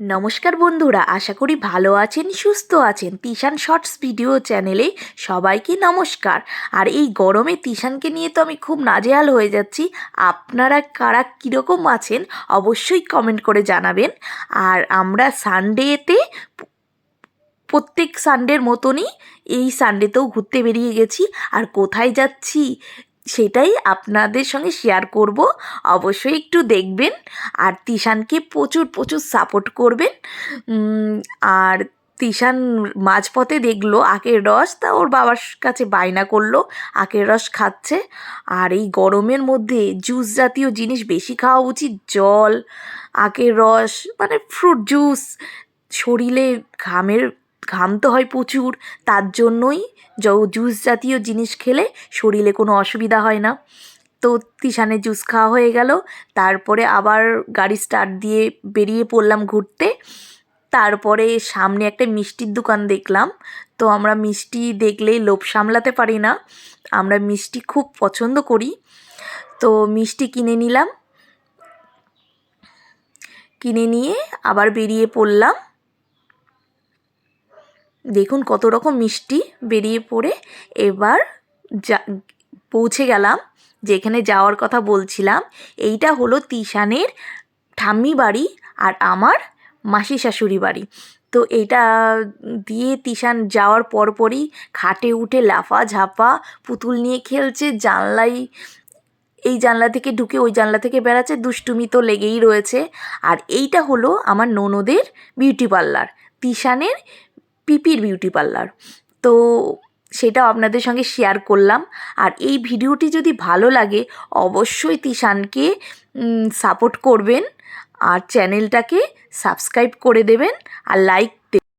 নমস্কার বন্ধুরা, আশা করি ভালো আছেন, সুস্থ আছেন। তিশান শর্টস ভিডিও চ্যানেলে সবাইকে নমস্কার। আর এই গরমে তিশানকে নিয়ে তো আমি খুব নাজেহাল হয়ে যাচ্ছি। আপনারা কারা কীরকম আছেন, অবশ্যই কমেন্ট করে জানাবেন। আর আমরা সানডেতে প্রত্যেক সানডের মতনই এই সানডেতেও ঘুরতে বেরিয়ে গেছি। আর কোথায় যাচ্ছি সেটাই আপনাদের সঙ্গে শেয়ার করব। অবশ্যই একটু দেখবেন। আর তিশানকে প্রচুর প্রচুর সাপোর্ট করবেন। আর তিশান মাঝপথে দেখল আখের রস, তা ওর বাবার কাছে বায়না করল, আখের রস খাচ্ছে। আর এই গরমের মধ্যে জুস জাতীয় জিনিস বেশি খাওয়া উচিত। জল, আখের রস মানে ফ্রুট জুস শরীরে ঘামের ঘাম তো হয় প্রচুর, তার জন্যই জুস জাতীয় জিনিস খেলে শরীরে কোনো অসুবিধা হয় না। তো তিশানের জুস খাওয়া হয়ে গেল, তারপরে আবার গাড়ি স্টার্ট দিয়ে বেরিয়ে পড়লাম ঘুরতে। তারপরে সামনে একটা মিষ্টির দোকান দেখলাম, তো আমরা মিষ্টি দেখলেই লোভ সামলাতে পারি না। আমরা মিষ্টি খুব পছন্দ করি। তো মিষ্টি কিনে নিলাম। কিনে নিয়ে আবার বেরিয়ে পড়লাম। দেখুন কত রকম মিষ্টি বেরিয়ে পড়ে। এবার যা, পৌঁছে গেলাম, যেখানে যাওয়ার কথা বলছিলাম। এইটা হলো তিশানের ঠাম্মি বাড়ি আর আমার মাসি শাশুড়ি বাড়ি। তো এইটা দিয়ে তিশান যাওয়ার পরপরই খাটে উঠে লাফা ঝাপা পুতুল নিয়ে খেলছে, জানলাই, এই জানলা থেকে ঢুকে ওই জানলা থেকে বেড়াচ্ছে, দুষ্টুমি তো লেগেই রয়েছে। আর এইটা হলো আমার ননদের বিউটি পার্লার। তিশানের পিপির বিউটি পার্লার। তো সেটাও আপনাদের সঙ্গে শেয়ার করলাম। আর এই ভিডিওটি যদি ভালো লাগে, অবশ্যই তিশানকে সাপোর্ট করবেন। আর চ্যানেলটাকে সাবস্ক্রাইব করে দেবেন। আর লাইক